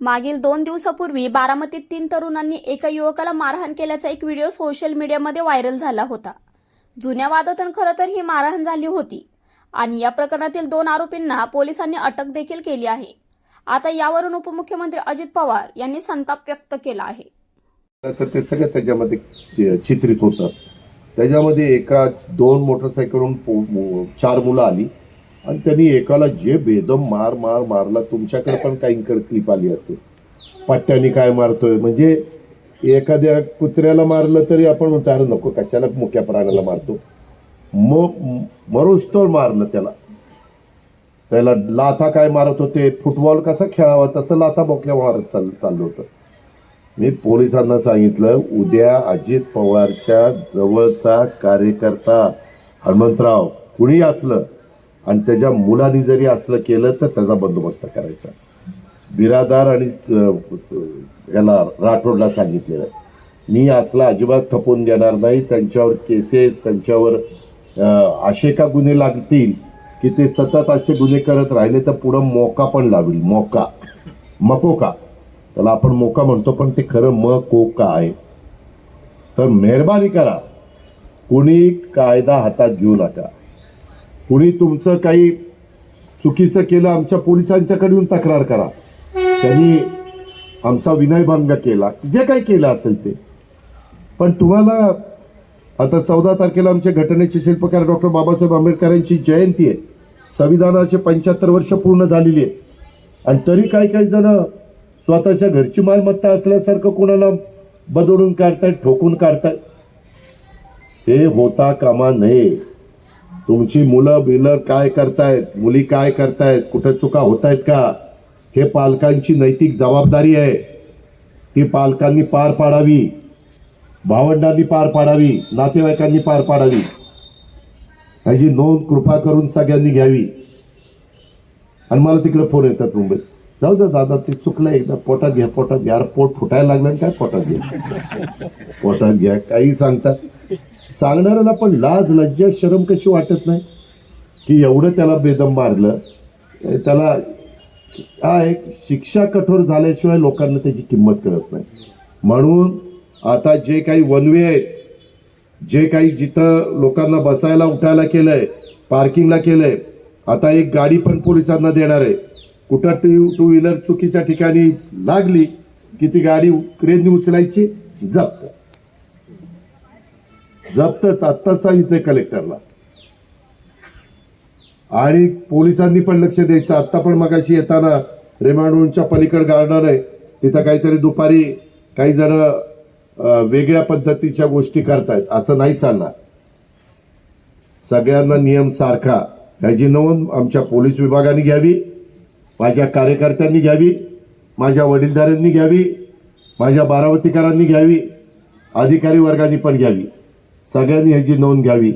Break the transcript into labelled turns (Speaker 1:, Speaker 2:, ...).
Speaker 1: मागील दोन दिवसापूर्वी बारामतीत तीन तरुणांनी एका युवकाला मारहाण केल्याचा एक व्हिडिओ सोशल मीडियामध्ये व्हायरल झाला होता. जुन्या वादातून खरं तर ही मारहाण झाली होती आणि या प्रकरणातील दोन आरोपींना पोलिसांनी अटक देखील केली आहे. आता यावरून उपमुख्यमंत्री अजित पवार यांनी संताप व्यक्त केला आहे.
Speaker 2: तर ते सगळं त्याच्यामध्ये चित्रित होतं. त्याच्यामध्ये एका दोन मोटरसायकलवरून चार मुलं आली. आणि त्यांनी एकाला जे बेदम मार मार मारला तुमच्याकडे पण काहींकडे क्लिप आली असेल. पट्ट्याने काय मारतोय? म्हणजे एखाद्या कुत्र्याला मारलं तरी आपण म्हणतो अरे नको कशाला मुक्या प्राण्याला मारतो? मग मरोस्तोर मारलं त्याला. त्याला लाथा काय मारत होते? फुटबॉल कसा खेळावा? तसं लाथा बोकल्या मारत चाल चाललं होतं. मी पोलिसांना सांगितलं उद्या अजित पवारच्या जवळचा कार्यकर्ता हनुमंतराव कुणी असलं आणि त्याच्या मुलांनी जरी असलं केलं तर त्याचा बंदोबस्त करायचा. बिरादार आणि याला राठोडला सांगितलेलं मी असला अजिबात खपून देणार नाही. त्यांच्यावर केसेस त्यांच्यावर असे का गुन्हे लागतील की ते सतत असे गुन्हे करत राहिले तर पुढं मोका पण लावेल. मोका. मकोका त्याला आपण मोका म्हणतो पण ते खरं म कोका आहे? तर मेहरबानी करा. कुणी कायदा हातात घेऊ नका. कुणी तुमचं काही चुकीचं केलं आमच्या पोलिसांच्याकडे येऊन तक्रार करा. त्यांनी आमचा विनयभंग केला. जे काही केलं असेल ते. पण तुम्हाला आता चौदा तारखेला आमच्या घटनेचे शिल्पकार डॉक्टर बाबासाहेब आंबेडकरांची जयंती आहे. संविधानाचे पंच्याहत्तर वर्ष पूर्ण झालेली आहे. आणि तरी काही काही जण स्वतःच्या घरची मालमत्ता असल्यासारखं कोणाला बदलून काढतायत ठोकून काढतायत. हे होता कामा नये. तुमची मुलं बिलं काय करतायत? मुली काय करतायत? कुठं चुका होत आहेत का? हे पालकांची नैतिक जबाबदारी आहे. ती पालकांनी पार पाडावी. भावंडांनी पार पाडावी. नातेवाईकांनी पार पाडावी. ह्याची नोंद कृपा करून सगळ्यांनी घ्यावी. आणि मला तिकडे फोन येतात मुंबईत. जाऊ द्या दादा ते चुकलं एकदा पोटात घ्या पोटात घ्या. पोट फुटायला लागलं काय पोटात घ्या? पोटात घ्या. काही सांगतात. सांगणाऱ्याला पण लाज लज्जा शरम कशी वाटत नाही? की एवढं त्याला बेदम मारलं त्याला हा एक शिक्षा कठोर झाल्याशिवाय लोकांना त्याची किंमत कळत नाही. म्हणून आता जे काही वनवे आहेत जे काही जिथं लोकांना बसायला उठायला केलं आहे पार्किंगला केलं आहे आता एक गाडी पण पोलिसांना देणार आहे. कुठं टू टू व्हीलर चुकीच्या ठिकाणी लागली की ती गाडी क्रेजने उचलायची? जप्त. जप्तच आत्ताच इथे कलेक्टरला. आणि पोलिसांनी पण लक्ष द्यायचं. आत्ता पण मगाशी येताना रेमांडोनच्या पलीकड गार्डन आहे तिथं काहीतरी दुपारी काही जण वेगळ्या पद्धतीच्या गोष्टी करतायत. असं नाही चालणार. सगळ्यांना नियम सारखा. ह्याची नोंद आमच्या पोलीस विभागाने घ्यावी. माझ्या कार्यकर्त्यांनी घ्यावी. माझ्या वडीलधाऱ्यांनी घ्यावी. माझ्या बारावतीकरांनी घ्यावी. अधिकारी वर्गाने पण घ्यावी. सगळ्यांनी ह्याची नोंद घ्यावी.